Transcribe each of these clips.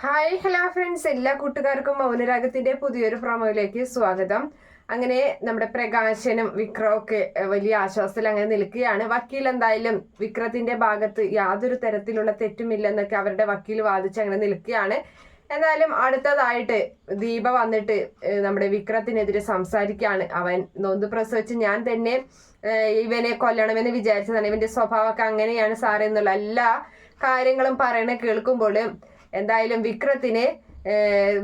Hi hello friends എല്ലാ കൂട്ടുകാർക്കും മൗനരാഗത്തിന്റെ പുതിയൊരു പ്രൊമോയിലേക്ക് സ്വാഗതം. അങ്ങനെ നമ്മുടെ പ്രകാശനും വിക്രവും ഒക്കെ വലിയ ആശ്വാസത്തിൽ അങ്ങനെ നിൽക്കുകയാണ്. വക്കീൽ എന്തായാലും വിക്രത്തിന്റെ ഭാഗത്ത് യാതൊരു തരത്തിലുള്ള തെറ്റുമില്ലെന്നൊക്കെ അവരുടെ വക്കീൽ വാദിച്ച് അങ്ങനെ നിൽക്കുകയാണ്. എന്നാലും അടുത്തതായിട്ട് ദീപ വന്നിട്ട് നമ്മുടെ വിക്രത്തിനെതിരെ സംസാരിക്കുകയാണ്. അവൻ നൊന്ത് പ്രസവിച്ച് ഞാൻ തന്നെ ഇവനെ കൊല്ലണമെന്ന് വിചാരിച്ചതാണ്. ഇവന്റെ സ്വഭാവമൊക്കെ അങ്ങനെയാണ് സാറേ എന്നുള്ള എല്ലാ കാര്യങ്ങളും പറയണ കേൾക്കുമ്പോൾ എന്തായാലും വിക്രത്തിനെ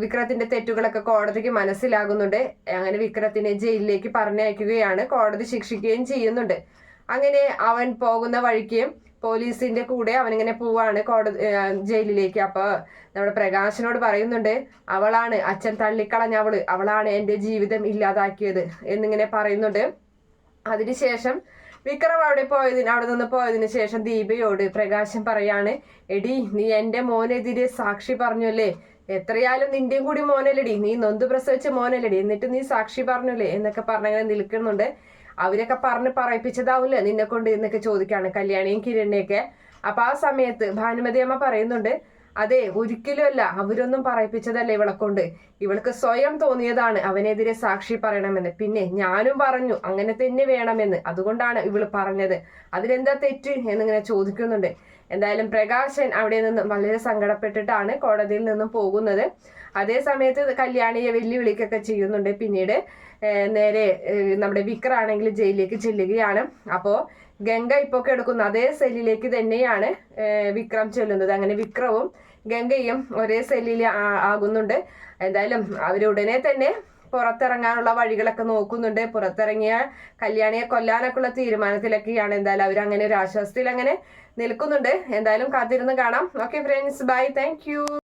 വിക്രത്തിന്റെ തെറ്റുകളൊക്കെ കോടതിക്ക് മനസ്സിലാകുന്നുണ്ട്. അങ്ങനെ വിക്രത്തിനെ ജയിലിലേക്ക് പറഞ്ഞയക്കുകയാണ്. കോടതി ശിക്ഷിക്കുകയും ചെയ്യുന്നുണ്ട്. അങ്ങനെ അവൻ പോകുന്ന വഴിക്ക് പോലീസിന്റെ കൂടെ അവനിങ്ങനെ പോവാണ് കോടതി ജയിലിലേക്ക്. അപ്പൊ നമ്മുടെ പ്രകാശനോട് പറയുന്നുണ്ട് അവളാണ് അച്ഛൻ തള്ളിക്കളഞ്ഞ അവൾ അവളാണ് എന്റെ ജീവിതം ഇല്ലാതാക്കിയത് എന്നിങ്ങനെ പറയുന്നുണ്ട്. അതിനുശേഷം വിക്രം അവിടെ പോയതിന് അവിടെ നിന്ന് പോയതിനു ശേഷം ദീപയോട് പ്രകാശം പറയാണ് എടി നീ എന്റെ മോനെതിരെ സാക്ഷി പറഞ്ഞല്ലേ? എത്രയാലും നിന്റെയും കൂടി മോനല്ലടി. നീ നൊന്ത് പ്രസവിച്ച മോനല്ലടി. എന്നിട്ട് നീ സാക്ഷി പറഞ്ഞല്ലേ? എന്നൊക്കെ പറഞ്ഞങ്ങനെ നിൽക്കുന്നുണ്ട്. അവരൊക്കെ പറഞ്ഞ് പറയിപ്പിച്ചതാവില്ലേ നിന്നെ കൊണ്ട് എന്നൊക്കെ ചോദിക്കാണ് കല്യാണിയും കിരണിയൊക്കെ അപ്പൊ ആ സമയത്ത് ഭാനുമതി അമ്മ പറയുന്നുണ്ട് അതെ ഒരിക്കലും അല്ല. അവരൊന്നും പറയിപ്പിച്ചതല്ല ഇവളെ കൊണ്ട്. ഇവൾക്ക് സ്വയം തോന്നിയതാണ് അവനെതിരെ സാക്ഷി പറയണമെന്ന്. പിന്നെ ഞാനും പറഞ്ഞു അങ്ങനെ തന്നെ വേണമെന്ന്. അതുകൊണ്ടാണ് ഇവൾ പറഞ്ഞത്. അതിലെന്താ തെറ്റ് എന്നിങ്ങനെ ചോദിക്കുന്നുണ്ട്. എന്തായാലും പ്രകാശൻ അവിടെ നിന്ന് വളരെ സങ്കടപ്പെട്ടിട്ടാണ് കോടതിയിൽ നിന്നും പോകുന്നത്. അതേ സമയത്ത് കല്യാണിയെ വെല്ലുവിളിക്കൊക്കെ ചെയ്യുന്നുണ്ട്. പിന്നീട് നേരെ നമ്മുടെ വിക്രാണെങ്കിൽ ജയിലിലേക്ക് ചെല്ലുകയാണ്. അപ്പോൾ ഗംഗ ഇപ്പോൾ കിടക്കുന്ന. അതേ സെല്ലിലേക്ക് തന്നെയാണ് വിക്രം ചെല്ലുന്നത്. അങ്ങനെ വിക്രവും ഗംഗയും ഒരേ സെല്ലിൽ ആകുന്നുണ്ട്. എന്തായാലും അവരുടനെ തന്നെ പുറത്തിറങ്ങാനുള്ള വഴികളൊക്കെ നോക്കുന്നുണ്ട്. പുറത്തിറങ്ങിയ കല്യാണിയെ കൊല്ലാനൊക്കെ ഉള്ള തീരുമാനത്തിലൊക്കെയാണ് എന്തായാലും അവർ അങ്ങനെ ഒരു ആശ്വാസത്തിൽ അങ്ങനെ നിൽക്കുന്നുണ്ട്. എന്തായാലും കാത്തിരുന്ന് കാണാം. Okay friends bye thank